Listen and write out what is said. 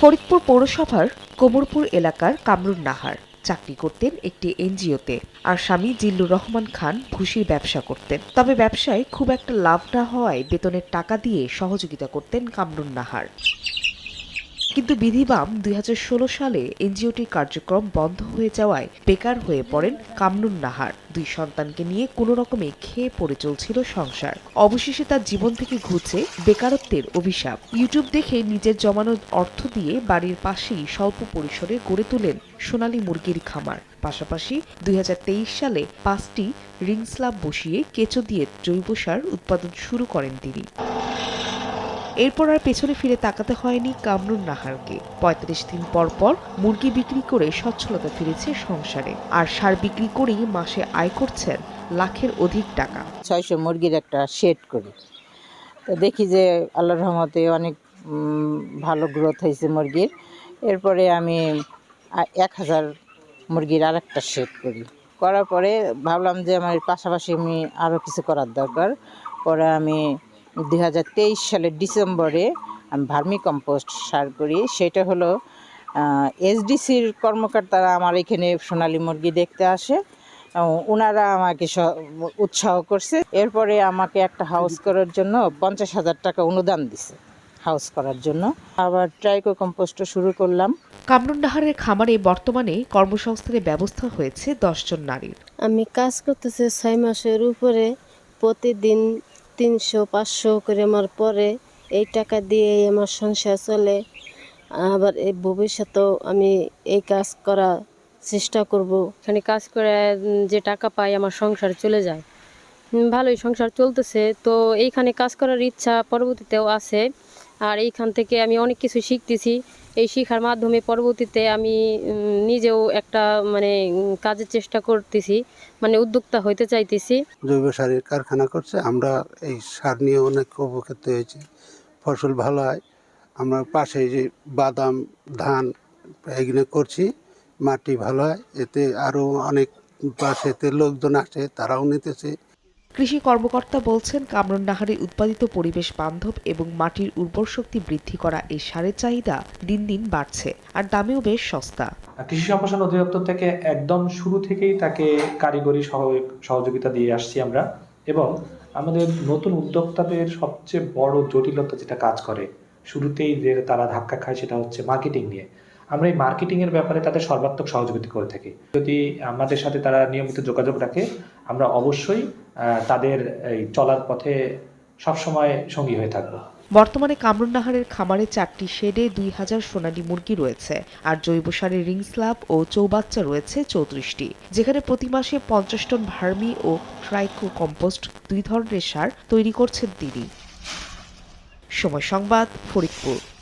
ফরিদপুর পৌরসভার কোমরপুর এলাকার কামরুন নাহার চাকরি করতেন একটি এনজিওতে আর স্বামী জিল্লুর রহমান খান ভুসির ব্যবসা করতেন। তবে ব্যবসায় খুব একটা লাভ না হওয়ায় বেতনের টাকা দিয়ে সহযোগিতা করতেন কামরুন নাহার। কিন্তু বিধিবাম দুই হাজার ষোলো সালে এনজিওটির কার্যক্রম বন্ধ হয়ে যাওয়ায় বেকার হয়ে পড়েন কামরুন নাহার। দুই সন্তানকে নিয়ে কোনো রকমে খেয়ে পড়ে চলছিল সংসার। অবশেষে তার জীবন থেকে ঘুরছে বেকারত্বের অভিশাপ। ইউটিউব দেখে নিজের জমানো অর্থ দিয়ে বাড়ির পাশেই স্বল্প পরিসরে গড়ে তোলেন সোনালী মুরগির খামার। পাশাপাশি দুই হাজার তেইশ সালে পাঁচটি রিং বসিয়ে কেঁচো দিয়ে জৈব সার উৎপাদন শুরু করেন তিনি। এরপর আর পেছনে ফিরে তাকাতে হয়নি কামরুন নাহারকে। পঁয়ত্রিশ দিন পর পর মুরগি বিক্রি করে সচ্ছলতা ফিরেছে সংসারে। আর সার বিক্রি করেই মাসে আয় করছেন লাখের অধিক টাকা। ছয়শো মুরগির একটা শেড করি। তো দেখি যে আল্লাহর রহমতে অনেক ভালো গ্রোথ হয়েছে মুরগির। এরপরে আমি এক হাজার মুরগির আর একটা শেড করি। করার পরে ভাবলাম যে আমার পাশাপাশি আমি আরও কিছু করার দরকার। পরে আমি দুই হাজার তেইশ সালের ডিসেম্বরে আমি ভার্মি কম্পোস্ট সার করি। সেটা হলো এসডিসির কর্মকর্তারা আমার এখানে সোনালী মুরগি দেখতে আসে ওনারা আমাকে স- উৎসাহ করছে। এরপরে আমাকে একটা হাউস করার জন্য পঞ্চাশ হাজার টাকা অনুদান দিছে হাউস করার জন্য। আবার ট্রাইকো কম্পোস্ট শুরু করলাম। কামরুন নাহারের খামারে বর্তমানে কর্মসংস্থানের ব্যবস্থা হয়েছে দশজন নারীর। আমি কাজ করতেছি ছয় মাসের উপরে প্রতিদিন তিনশো, পাঁচশো করে আমার পরে এই টাকা দিয়ে আমার সংসার চলে। আবার এই ভবিষ্যতেও আমি এই কাজ করা চেষ্টা করব। এখানে কাজ করে যে টাকা পাই আমার সংসার চলে যায়। ভালোই সংসার চলতেছে। তো এইখানে কাজ করার ইচ্ছা পরবর্তীতেও আছে। আর এইখান থেকে আমি অনেক কিছু শিখতেছি। এই শিখার মাধ্যমে পরবর্তীতে আমি নিজেও একটা মানে কাজের চেষ্টা করতেছি মানে উদ্যোক্তা হইতে চাইতেছি। জৈব সারের কারখানা করছে, আমরা এই সার নিয়ে অনেক উপকৃত হয়েছি। ফসল ভালো হয়, আমরা পাশে যে বাদাম, ধান, এগুলো করছি, মাটি ভালো হয়, এতে আরও অনেক পাশেতে লোকজন আসে, তারাও নিতেছে। কৃষি কর্মকর্তা বলছেন, কামরুন নাহারের উৎপাদিত পরিবেশ বান্ধব এবং মাটির উর্বর শক্তি বৃদ্ধি করা এই সারের চাহিদা দিন দিন বাড়ছে, আর দামেও বেশ সস্তা। কৃষি সম্প্রসারণ অধিদপ্তর থেকে একদম শুরু থেকেই তাকে কারিগরি সহ- সহযোগিতা দিয়ে আসছি আমরা এবং আমাদের নতুন উদ্যোক্তাদের সবচেয়ে বড় জটিলতা যেটা কাজ করে, শুরুতেই যে তারা ধাক্কা খায় সেটা হচ্ছে মার্কেটিং নিয়ে। আমরা এই মার্কেটিং এর ব্যাপারে তাদের সর্বাত্মক সহযোগিতা করে থাকি। যদি আমাদের সাথে তারা নিয়মিত যোগাযোগ রাখে, আমরা অবশ্যই তাদের এই চলার পথে সবসময় সঙ্গী হয়ে থাকব। বর্তমানে কামরুন নাহারের খামারে চারটি শেডে দুই হাজার সোনালী মুরগি রয়েছে আর জৈব সারের রিং স্ল্যাব ও চৌবাচ্চা রয়েছে চৌত্রিশটি। যেখানে প্রতি মাসে পঞ্চাশ টন ভার্মি ও ট্রাইকো কম্পোস্ট দুই ধরনের সার তৈরি করছেন তিনি। সময় সংবাদ, ফরিদপুর।